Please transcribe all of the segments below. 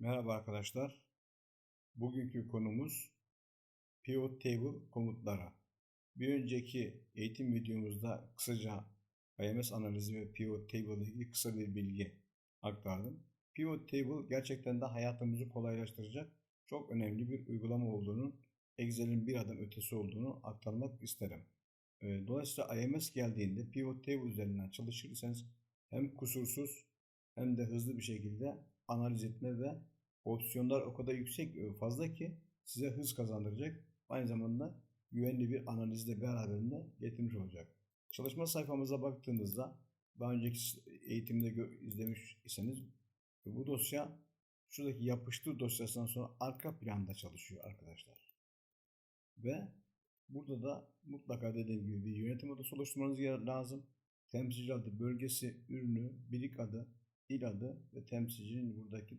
Merhaba arkadaşlar. Bugünkü konumuz pivot table komutları. Bir önceki eğitim videomuzda kısaca IMS analizi ve pivot table ile ilgili kısa bir bilgi aktardım. Pivot table gerçekten de hayatımızı kolaylaştıracak çok önemli bir uygulama olduğunu, Excel'in bir adım ötesi olduğunu aktarmak isterim. Ee, Dolayısıyla IMS geldiğinde pivot table üzerinden çalışırsanız hem kusursuz hem de hızlı bir şekilde analiz etme ve opsiyonlar o kadar yüksek e, fazla ki size hız kazandıracak. Aynı zamanda güvenli bir analizle beraberinde getirmiş olacak. Çalışma sayfamıza baktığınızda daha önceki eğitimde izlemiş iseniz bu dosya şuradaki yapıştır dosyasından sonra arka planda çalışıyor arkadaşlar. Ve burada da mutlaka dediğim gibi bir yönetim odası oluşturmanız lazım. Temsilci adı, bölgesi, ürünü, birik adı, il adı ve temsilcinin buradaki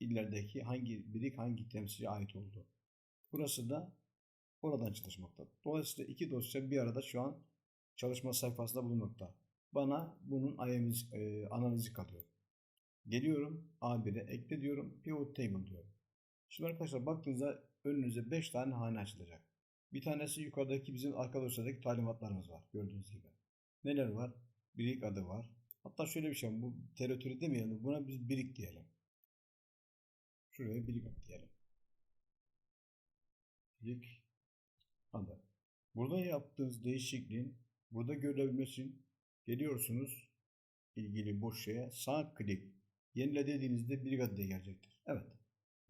illerdeki hangi birik hangi temsilciye ait olduğu. Burası da oradan çalışmakta. Dolayısıyla iki dosya bir arada şu an çalışma sayfasında bulunmakta. Bana bunun analiz, e, analizi kalıyor. Geliyorum A1'e ekle diyorum. Pivot table diyorum. Şimdi arkadaşlar baktığınızda önünüze 5 tane hane açılacak. Bir tanesi yukarıdaki bizim arka dosyadaki talimatlarımız var gördüğünüz gibi. Neler var? Birik adı var. Hatta şöyle bir şey. Bu teritori demeyelim. Buna biz birik diyelim. Şuraya birik adı diyelim. Birik adı. Burada yaptığınız değişikliğin burada görülebilmesi geliyorsunuz ilgili boş şeye sağ klik yenile dediğinizde birik adı diye gelecektir. Evet.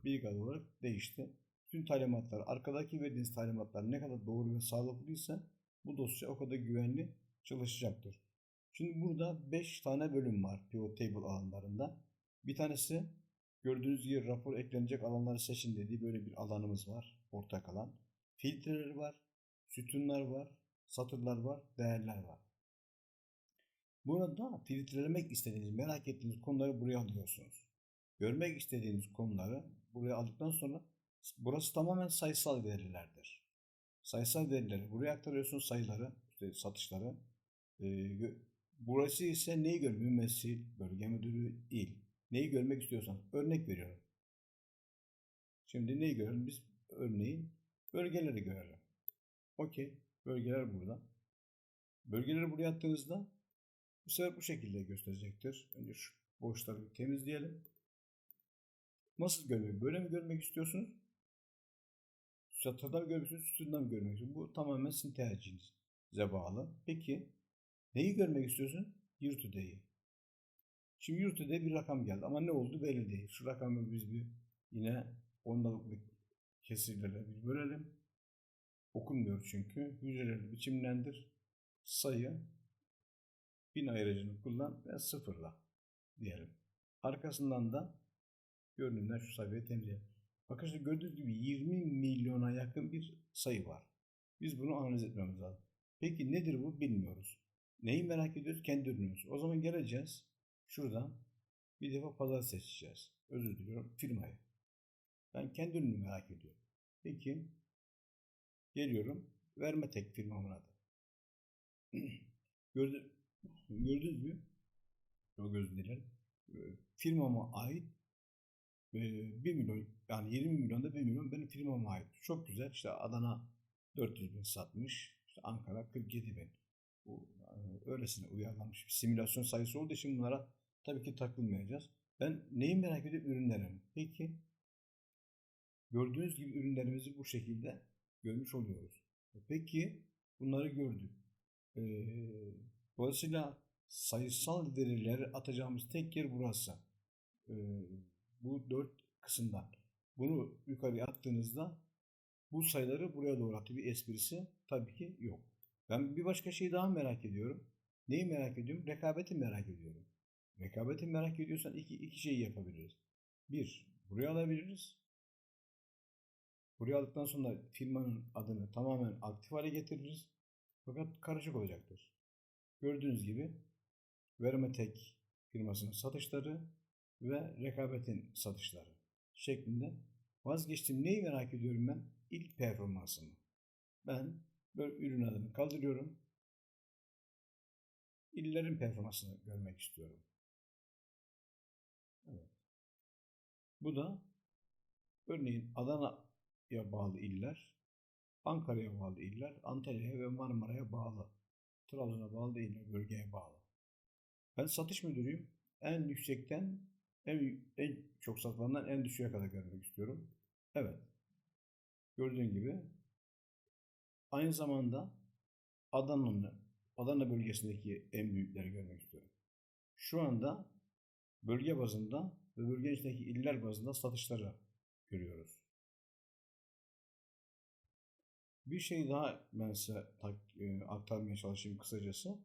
Birik olarak değişti. Tüm talimatlar, arkadaki verdiğiniz talimatlar ne kadar doğru ve sağlıklıysa bu dosya o kadar güvenli çalışacaktır. Şimdi burada 5 tane bölüm var pivot table alanlarında. Bir tanesi gördüğünüz gibi rapor eklenecek alanları seçin dediği böyle bir alanımız var. Ortak alan. Filtreler var. Sütunlar var. Satırlar var. Değerler var. Burada filtrelemek istediğiniz, merak ettiğiniz konuları buraya alıyorsunuz. Görmek istediğiniz konuları buraya aldıktan sonra burası tamamen sayısal verilerdir. Sayısal verileri buraya aktarıyorsunuz sayıları, işte satışları. Burası ise neyi görmüyor? Mümessil, bölge müdürü, il. Neyi görmek istiyorsanız. Örnek veriyorum. Şimdi neyi görelim? Biz örneğin bölgeleri görelim. Okey. Bölgeler burada. Bölgeleri buraya attığınızda bu sefer bu şekilde gösterecektir. Önce şu boşları temizleyelim. Nasıl görmek? Böyle mi görmek istiyorsunuz? Satırdan mı görmek istiyorsunuz? Sütundan mı görmek istiyorsunuz? Bu tamamen sizin tercihinize bağlı. Peki neyi görmek istiyorsun? Yurtudeyi. Şimdi yurtude bir rakam geldi ama ne oldu belli değil. Şu rakamı biz bir yine ondalıklı kesirlere bir bölelim. Okunmuyor çünkü. Hücreli biçimlendir. Sayı bin ayırıcını kullan ve sıfırla diyelim. Arkasından da görünümden şu sayfayı temizleyelim. Bakın işte gördüğünüz gibi 20 milyona yakın bir sayı var. Biz bunu analiz etmemiz lazım. Peki nedir bu bilmiyoruz. Neyi merak ediyoruz? Kendi ürünümüz. O zaman geleceğiz. Şuradan bir defa pazar seçeceğiz. Özür diliyorum. Firmayı. Ben kendi ürünümü merak ediyorum. Peki geliyorum. Verme tek firmamın adı. Gördü, gördünüz mü? Çok özür dilerim. Ee, Firmama ait 1 milyon yani 20 milyonda 1 milyon benim firmama ait. Çok güzel. İşte Adana 400 bin satmış. İşte Ankara 47 bin. Bu e, öylesine uyarlanmış bir simülasyon sayısı olduğu için bunlara tabii ki takılmayacağız. Ben neyi merak ediyorum? Ürünlerim. Peki gördüğünüz gibi ürünlerimizi bu şekilde görmüş oluyoruz. Peki bunları gördük. Ee, dolayısıyla sayısal verileri atacağımız tek yer burası. Ee, bu dört kısımdan. Bunu yukarıya attığınızda bu sayıları buraya doğru attı. Bir esprisi tabii ki yok. Ben bir başka şeyi daha merak ediyorum. Neyi merak ediyorum? Rekabeti merak ediyorum. Rekabeti merak ediyorsan iki, iki şeyi yapabiliriz. Bir, buraya alabiliriz. Buraya aldıktan sonra firmanın adını tamamen aktif hale getiririz. Fakat karışık olacaktır. Gördüğünüz gibi Vermetek firmasının satışları ve rekabetin satışları şeklinde vazgeçtim. Neyi merak ediyorum ben? İlk performansımı. Ben böyle ürün adını kaldırıyorum. İllerin performansını görmek istiyorum. Evet. Bu da Örneğin Adana'ya bağlı iller, Ankara'ya bağlı iller, Antalya'ya ve Marmara'ya bağlı, Trabzon'a bağlı iller, bölgeye bağlı. Ben satış müdürüyüm. En yüksekten en, en çok satılandan en düşüğe kadar görmek istiyorum. Evet. Gördüğün gibi aynı zamanda Adana'nın Adana bölgesindeki en büyükleri görmek istiyorum. Şu anda bölge bazında ve bölge içindeki iller bazında satışları görüyoruz. Bir şey daha ben size e, aktarmaya çalışayım kısacası.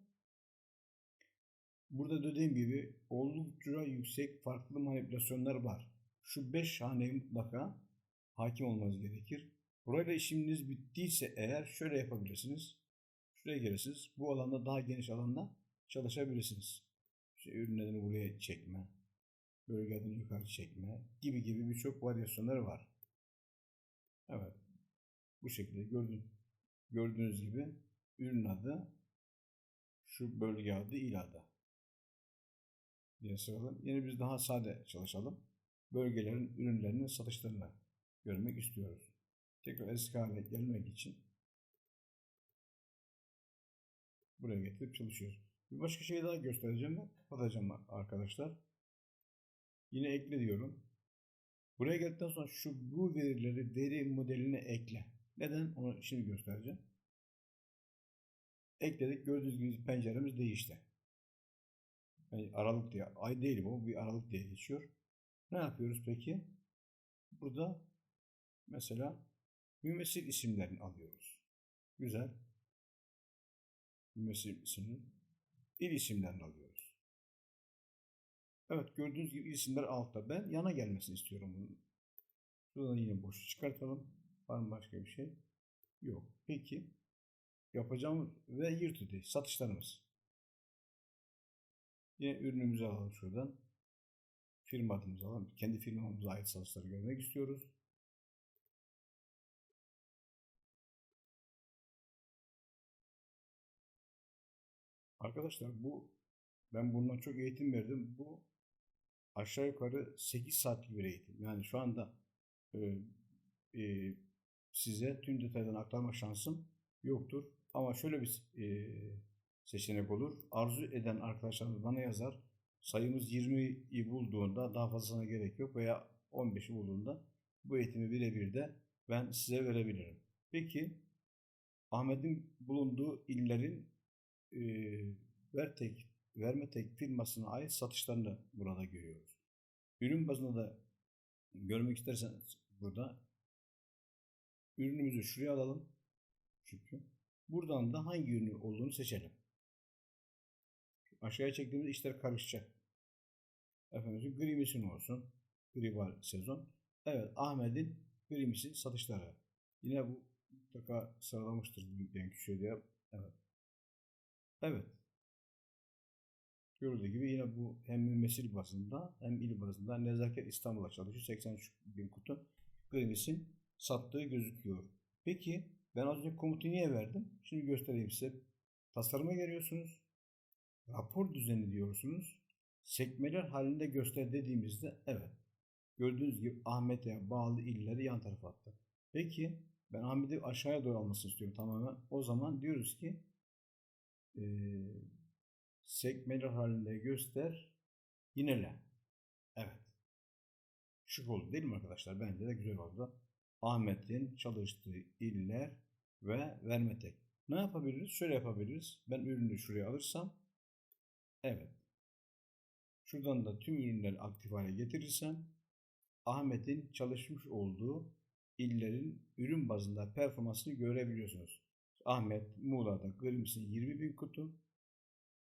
Burada dediğim gibi oldukça yüksek farklı manipülasyonlar var. Şu 5 haneye mutlaka hakim olmanız gerekir. Burayla işiniz bittiyse eğer şöyle yapabilirsiniz. Şuraya gelirsiniz. Bu alanda daha geniş alanda çalışabilirsiniz. İşte ürünlerini buraya çekme, bölgeden yukarı çekme gibi gibi birçok varyasyonları var. Evet. Bu şekilde gördüğünüz, gördüğünüz gibi ürün adı şu bölge adı il adı diye sıralım. Yine biz daha sade çalışalım. Bölgelerin ürünlerinin satışlarını görmek istiyoruz. Tekrar eski hale gelmek için buraya getirip çalışıyoruz. Bir başka şey daha göstereceğim ve kapatacağım arkadaşlar. Yine ekle diyorum. Buraya geldikten sonra şu bu verileri veri modeline ekle. Neden? Onu şimdi göstereceğim. Ekledik. Gördüğünüz gibi penceremiz değişti. Yani aralık diye. Ay değil bu. Bir aralık diye geçiyor. Ne yapıyoruz peki? Burada mesela mümessil isimlerini alıyoruz. Güzel. Mümessil isimini il isimlerini alıyoruz. Evet gördüğünüz gibi isimler altta. Ben yana gelmesini istiyorum bunun. Şuradan yine boş çıkartalım. Var mı başka bir şey? Yok. Peki. Yapacağımız ve yırtıdı satışlarımız. Yine ürünümüzü alalım şuradan. Firma adımızı alalım. Kendi firmamıza ait satışları görmek istiyoruz. Arkadaşlar bu ben bundan çok eğitim verdim. Bu aşağı yukarı 8 saatlik bir eğitim. Yani şu anda e, e, size tüm detaylarını aktarma şansım yoktur. Ama şöyle bir e, seçenek olur. Arzu eden arkadaşlarımız bana yazar. Sayımız 20'yi bulduğunda daha fazlasına gerek yok veya 15'i bulduğunda bu eğitimi birebir de ben size verebilirim. Peki Ahmet'in bulunduğu illerin e, Vertek, Vermetek firmasına ait satışlarını burada görüyoruz. Ürün bazında da görmek isterseniz burada ürünümüzü şuraya alalım. Çünkü buradan da hangi ürünü olduğunu seçelim. Aşağıya çektiğimizde işler karışacak. Efendim grimisin olsun. Gribal sezon. Evet Ahmet'in grimisin satışları. Yine bu mutlaka sıralamıştır büyükten küçüğe diye. Evet. Evet. Gördüğü gibi yine bu hem mümessil bazında hem il bazında Nezaket İstanbul'a çalışıyor. 83 bin kutu Grimis'in sattığı gözüküyor. Peki ben az önce komutu niye verdim? Şimdi göstereyim size. Tasarıma geliyorsunuz. Rapor düzeni diyorsunuz. Sekmeler halinde göster dediğimizde evet. Gördüğünüz gibi Ahmet'e bağlı illeri yan tarafa attı. Peki ben Ahmet'i aşağıya doğru almasını istiyorum tamamen. O zaman diyoruz ki e, sekmeler halinde göster yinele. Evet. Şık oldu değil mi arkadaşlar? Bence de güzel oldu. Ahmet'in çalıştığı iller ve verme tek. Ne yapabiliriz? Şöyle yapabiliriz. Ben ürünü şuraya alırsam evet. Şuradan da tüm ürünleri aktif hale getirirsem Ahmet'in çalışmış olduğu illerin ürün bazında performansını görebiliyorsunuz. Ahmet Muğla'da Grims'in 20 bin kutu,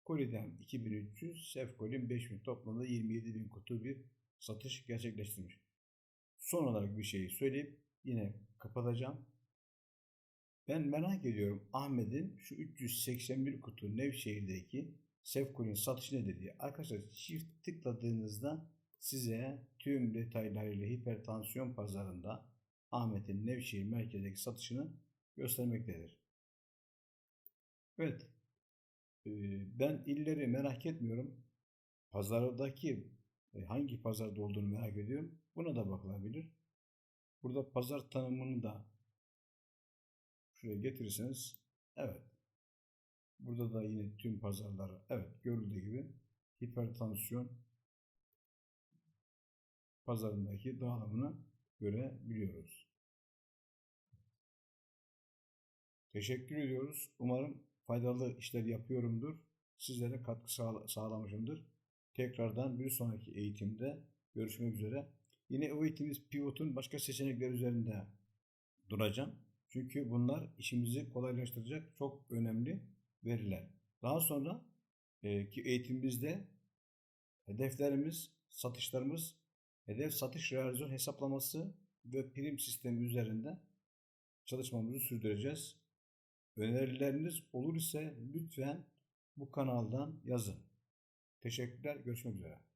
Koli'den 2300, Sefkol'in 5000 toplamda 27 bin kutu bir satış gerçekleştirmiş. Son olarak bir şeyi söyleyip yine kapatacağım. Ben merak ediyorum Ahmet'in şu 381 kutu Nevşehir'deki Sefkol'in satışı nedir diye. Arkadaşlar çift tıkladığınızda size tüm detaylarıyla hipertansiyon pazarında Ahmet'in Nevşehir merkezdeki satışını göstermektedir. Evet. Ben illeri merak etmiyorum. Pazardaki hangi pazarda olduğunu merak ediyorum. Buna da bakılabilir. Burada pazar tanımını da şuraya getirirseniz evet. Burada da yine tüm pazarları evet görüldüğü gibi hipertansiyon pazarındaki dağılımını görebiliyoruz. Teşekkür ediyoruz. Umarım faydalı işler yapıyorumdur. Sizlere katkı sağla- sağlamışımdır. Tekrardan bir sonraki eğitimde görüşmek üzere. Yine o eğitimimiz pivotun başka seçenekler üzerinde duracağım. Çünkü bunlar işimizi kolaylaştıracak çok önemli veriler. Daha sonra e, ki eğitimimizde hedeflerimiz, satışlarımız, hedef satış realizasyon hesaplaması ve prim sistemi üzerinde çalışmamızı sürdüreceğiz. Önerileriniz olur ise lütfen bu kanaldan yazın. Teşekkürler. Görüşmek üzere.